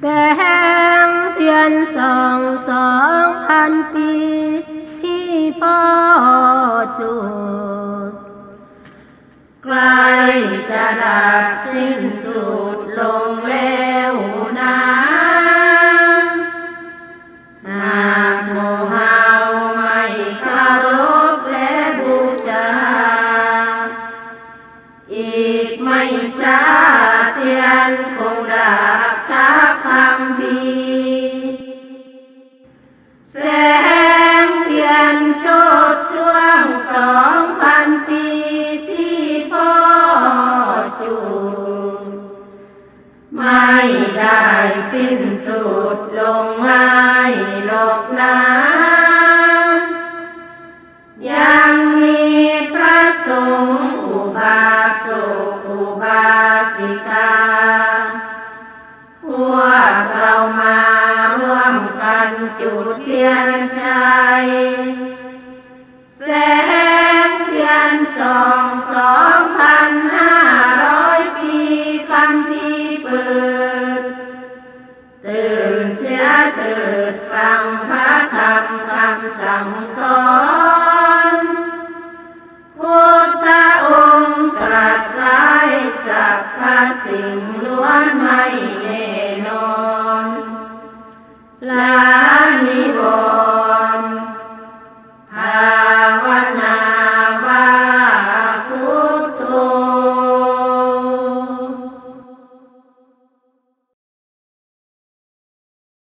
แสงเทียนส่องสองพันปี ที่พ่อจุดใกล้จะดับสิ้นสุดลงแล้วนะหากโมเฮาไม่คารพและบูชา อีกไม่ช้าเทียนคง แสงเทียนโชดช่วงสองพันปีที่พ่อจุดไม่ได้สิ้นสุดลงไม่หลบนายังมีพระสงฆ์อุบาสกอุบาสิกาพวกเรามา จุดเทียนชัย แสงเทียนสองสองพันห้าร้อยปีคำพีเปิด ตื่นเสียตื่นฟังพระธรรมคำสั่งสอนพุทธองค์ตรัสไว้สัพพสิ่งล้วนไม่เน